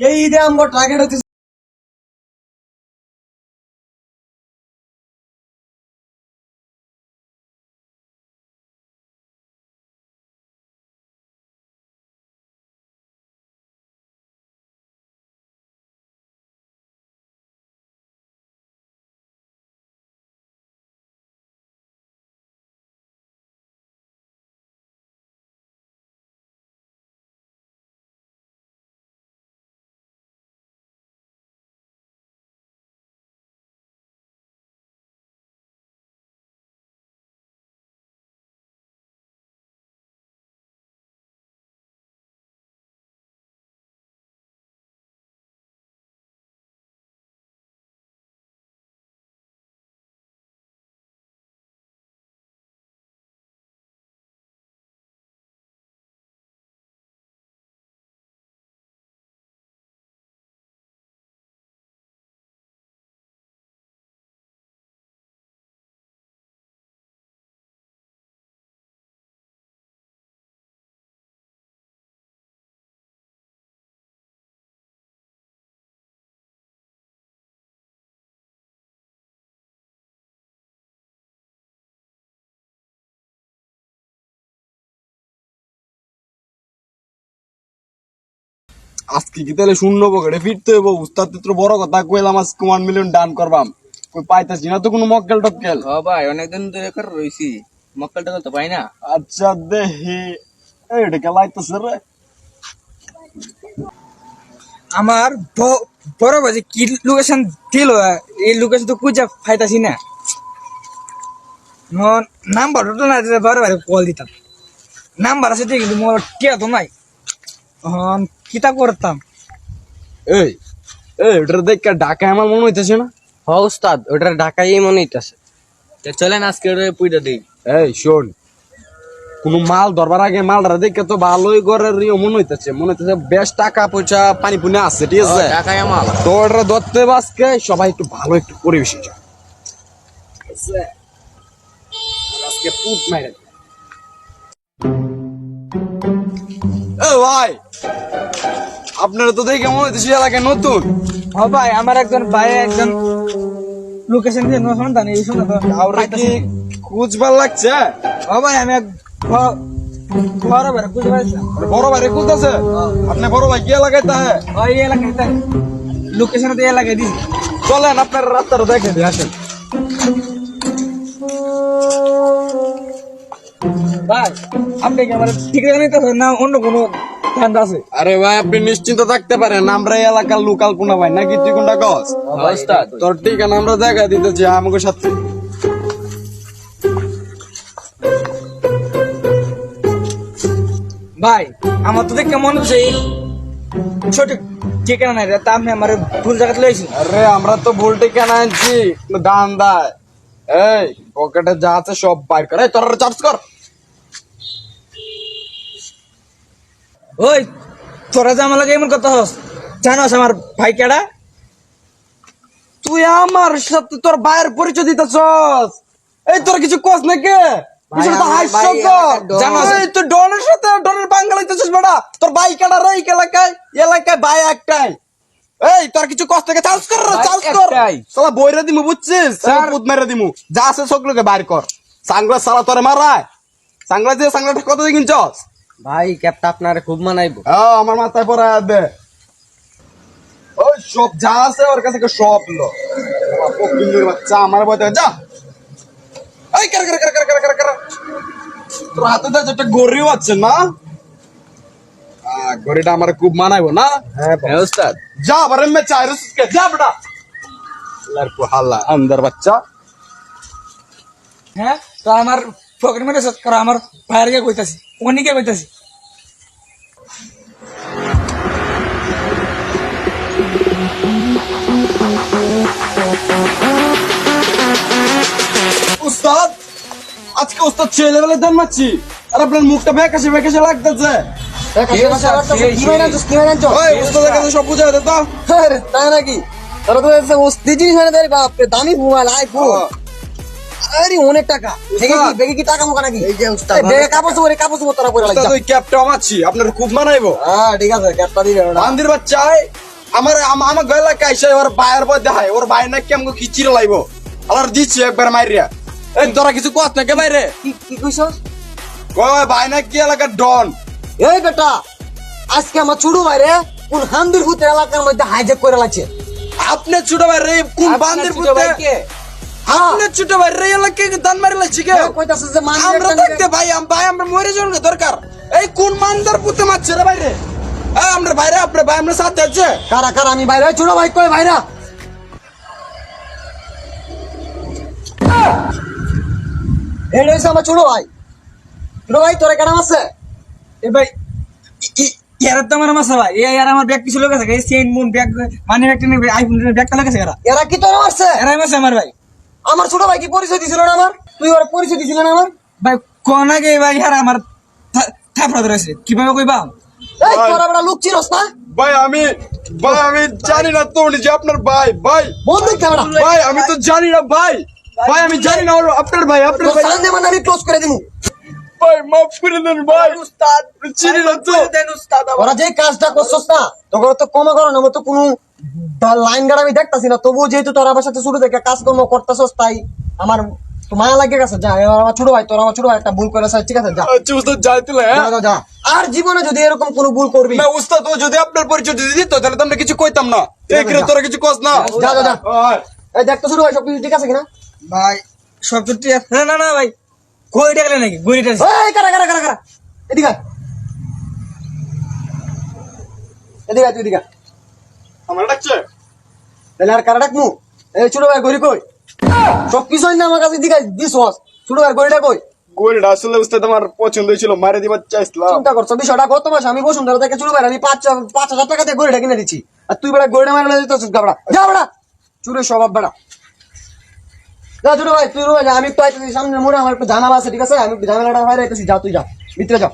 এই ঈদে হচ্ছে আজকে কি তাহলে শূন্য পকেটে ফিরতে হইব উস্তাদ তো বড় কথা কইলাম আজকে ওয়ান মিলিয়ন ডান করবাম। কই পাইতাছি না তো কোনো মক্কেল টক্কেল? ও ভাই অনেকদিন ধরে করে রইছি। মক্কেল টক্কেল তো পাই না। আচ্ছা দেহি। এইটা কে লাইতেছে রে? আমার ব- বড় বাজে কি লোকেশন দিল এই লোকেশন তো খুঁজে পাইতাছি না। নাম্বার তো না বারে বারে কল দিতাম। নাম্বার আছে ঠিক কিন্তু মোর টিয়া তো নাই। হন কিতা করতাম? এই এই ওটার দেখে ঢাকা আমার মনে হইতেছে না? হ উস্তাদ ওটা ঢাকাই মনে হইতাছে। চলেন আজকে ওটা পুইটা দিই। এই শোন কোন মাল ধরবার আগে মালটা দেখে তো ভালোই ঘরের ইয়ে মনে হইতেছে। মনে হইতেছে বেশ টাকা পয়সা পানি পুনে আছে ঠিক আছে? ঢাকাই আমার তো ওটা ধরতে বাসকে সবাই একটু ভালো একটু পরিবেশে যায় আজকে মাইরে ভাই! আপনারা তো দেখে মনে হইতেছে এলাকায় নতুন। হ ভাই আমার একজন ভাই একজন লোকেশন দিয়ে নো সন্তান এই শুনে তো আমরা কি খুঁজবার লাগছে? হ ভাই আমি এক বড় বুঝতে পারছিলাম বড় ভাই রে আছে আপনি বড় ভাই কি এলাকায় তাহে ওই এলাকায় তাই। লোকেশন তো এলাকায় দিস চলেন আপনার রাস্তাটা দেখে দিয়ে আসেন। ভাই আপনি কি আমার ঠিক রেখে নিতে না অন্য কোনো ধান আছে? আরে ভাই আপনি নিশ্চিন্ত থাকতে পারেন আমরা এলাকার লোকাল কোনা ভাই নাকি তুই কোনটা গছ উস্তাদ তোর ঠিকানা আমরা দেখা দিতেছি আমাকে সাথে ভাই আমার তো দেখে মনে হচ্ছে এই সঠিক ঠিকানা নাই রে তা আপনি আমার ভুল জায়গাতে লইছেন আরে আমরা তো ভুল ঠিকানা আনছি দান দায়। এই পকেটে যা আছে সব বাইর কর। এই তোর চার্জ কর। ওই তোরা যে আমার লাগে এমন কথা হস জানোস আমার ভাই কেডা? তুই আমার সাথে তোর ভাইয়ের পরিচয় দিতেছস। এই তোর কিছু কস ডনের সাথে ডনের বেটা। তোর ভাই কেডা রে এলাকায়? এলাকায় ভাই একটাই। এই তোর কিছু কষ্ট থেকে চার্জ কর। সালা বইরা দিমু বুঝছিস? পুত মেরে দিমু। যা আছে সকলকে বাইর কর। সাংগ্লাস সালা তোরে মারায়। দিয়ে সাংগ্লাস কত দিয়ে কিনছস? ভাই ক্যাপটা আপনার খুব মানাইবো। হ্যাঁ আমার মাথায় পরে দে। ওই সব যা আছে ওর কাছে সব লো। বাচ্চা আমার বইতে যা। এই কার কার কার কার কার কার। কার তোর হাতে তো একটা গড়িও আছে না? আমার খুব মানাইবো না? হ্যাঁ উস্তাদ যা বারে মে চাই রসকে যা বেটা। লড়কো হাল্লা আন্দার বাচ্চা। হ্যাঁ তো আমার মেরে করা আমার ভাইয়ের কে কইতাছি অনেকে কইতাছি। উস্তাদ আজকে উস্তাদ ছেলে বেলে দান মারছি। আর আপনার মুখটা বেকাশে বেকাশে লাগতেছে। দামি মোবাইল আইফোন আরে অনেক টাকা। কি টাকা মোকা নাকি? এই যে উস্তাদ কাপড় কাপড় তোরা পরে লাগছে ওই ক্যাপটা আপনার খুব মানাইবো। হ্যাঁ ঠিক আছে ক্যাপটা দিবে ওটা বান্দির বাচ্চায় আমার আমার গলা কাইছে ওর পর দেখায় ওর না কেমন কি চিরে লাইব দিচ্ছি একবার মাইরিয়া। এই তোরা কিছু কস না কে বাইরে? কি কি কইছস? কয় ভাই না কি এলাকার ডন? এই বেটা আজকে আমার ছোট ভাই রে কোন হান্দির ভূতের এলাকার মধ্যে হাইজ্যাক করে লাগছে। আপনি ছোট ভাই রে কোন বান্দির পুতে হ্যাঁ। আপনি ছোট ভাই রে এলাকাকে দান মারি লাগছি কে? কইতাছে যে মান আমরা দেখতে ভাই আম ভাই আমরা মরে যাওয়ার দরকার। এই কোন মানদার পুতে মারছে রে বাইরে এই আমরা বাইরে আপনার ভাই আমরা সাথে আছে। কারা কারা আমি বাইরে ছোট ভাই কই ভাইরা? এই রয়েছে আমার ছোট ভাই। ছোট ভাই তোরা কেন আছে? এ ভাই ইয়ার তো আমার মাসা ভাই। ইয়ার আমার ব্যাগ কিছু লোক আছে এই চেইন মুন ব্যাগ মানে ব্যাগটা নেই আইফোন ব্যাগটা লোক আছে এরা। এরা কি তোরা মারছে? এরাই মাসে আমার ভাই। আমার ছোট ভাই কি পরিচয় দিছিল না আমার? তুই ওর পরিচয় দিছিল না আমার? ভাই কোন আগে ভাই আর আমার থাপড়া ধরেছে কীভাবে কইবা? এই ভাই। তোরা বড় লোক চিরস না? ভাই আমি ভাই আমি জানি না তো যে আপনার ভাই ভাই। বন্ধু ক্যামেরা ভাই আমি তো জানি না ভাই। ভাই আমি জানি না আপনার ভাই আপনার ভাই। সামনে মানে আমি ক্লোজ করে দিমু। ভাই মাফ করে দেন ভাই। উস্তাদ। চিনি না তো। ওরা যে কাজটা করছস না তোকে তো কমা করো না তো কোনো লাইন গাড় আমি দেখতাছি না। তবুও যেহেতু তোরা আমার সাথে শুরু থেকে কাজকর্ম করতেছস তাই আমার মায়া লাগে গেছে যা আমার ছোট ভাই তোর আমার ছোট ভাই একটা ভুল করে ঠিক আছে? যা। আচ্ছা উস্তাদ যাইতে হ্যাঁ? যা। আর জীবনে যদি এরকম কোনো ভুল করবি না উস্তাদ ও যদি আপনার পরিচয় দিয়ে দিত তাহলে তো আমরা কিছু কইতাম না। এই কিরে তোরা কিছু কস না। যা, যা, যা। এই দেখ তো ছোট ভাই সব কিছু ঠিক আছে কিনা? ভাই সব ঠিক আছে। না না না ভাই। কই ডাকলে নাকি? কারা কারা কারা কারা? এদিকে আয়। এদিকে আয়, তুই এদিকে আমার ডাকছে? তাহলে আর কারা ডাকমু? এই ছোট ভাই গড়ি কই? সব কিছু না আমার কাছে দিকে দিস ছোট ভাই গড়িটা কই? গোলটা আসলে উস্তাদ আমার পছন্দ হয়েছিল মারে দিবার চাইছিলাম। চিন্তা করছ বিষয়টা কত মাস আমি বসুন্ধরা থেকে ছোট ভাই আমি পাঁচ পাঁচ হাজার টাকা দিয়ে গড়িটা কিনে দিচ্ছি। আর তুই বেড়া গড়িটা মারলে দিতে গাবড়া। যা বেড়া চুরের স্বভাব বেড়া। যা ছোট ভাই, তুই রয়ে যা, আমি একটু আইতেছি সামনে মোড়ে আমার একটু জানালা আছে, ঠিক আছে? আমি একটু জানালাটা বাইরে আইতেছি, যা, তুই যা, ভিতরে যা।